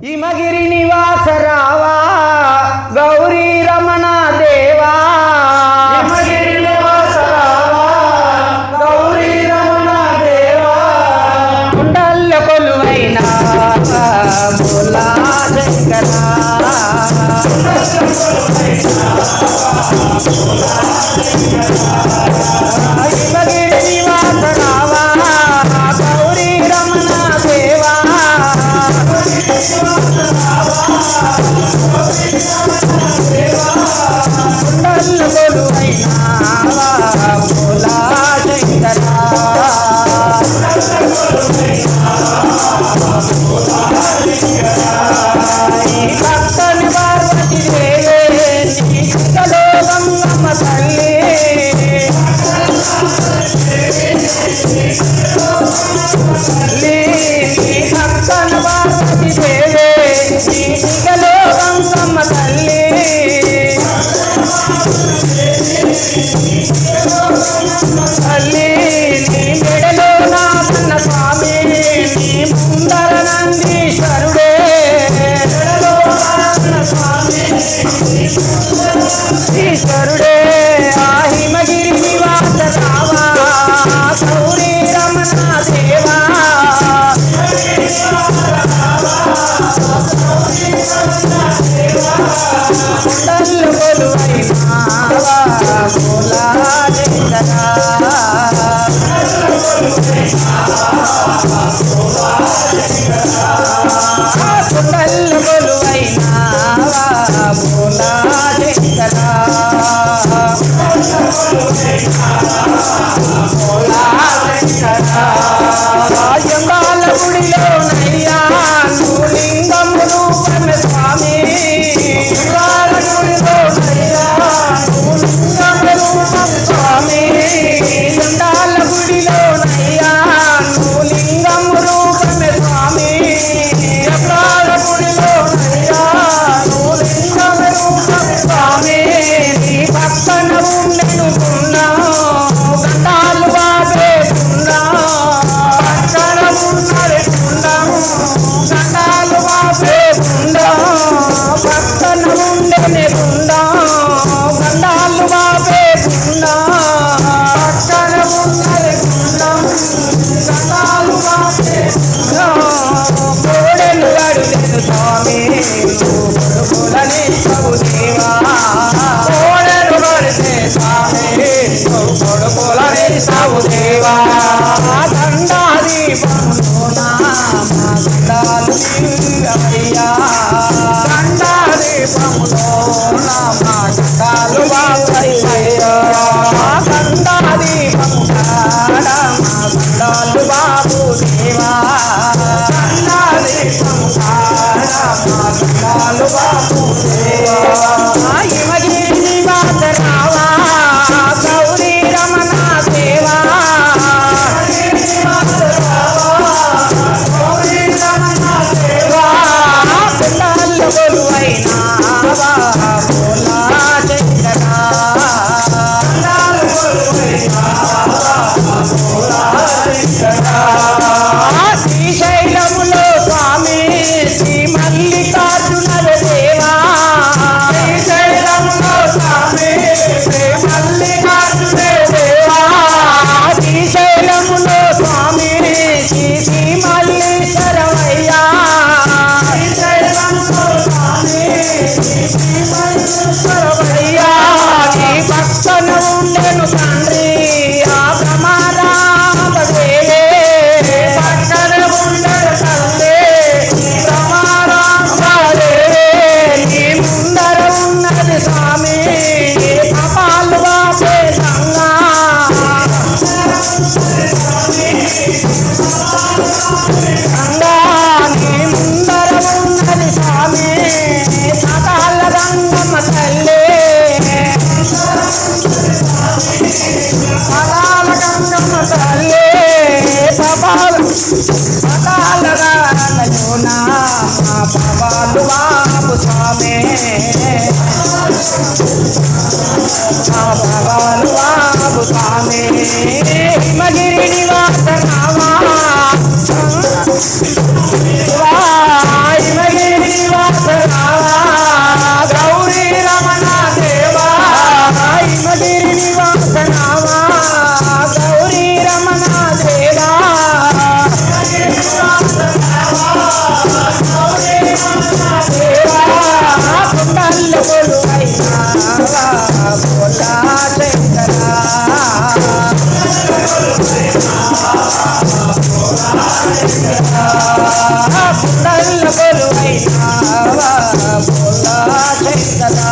హిమగిరి నివాస రావా గౌరీ రమణ దేవా హిమగిరి నివాస రావా, గౌరీ రమణ దేవా. కుండల్ల కొలువైన భోలా శంకర హిమగిరి house. Cause साऊ देवा Magirini. పుండల్ల కొలువైనావా బోలా చెంగదా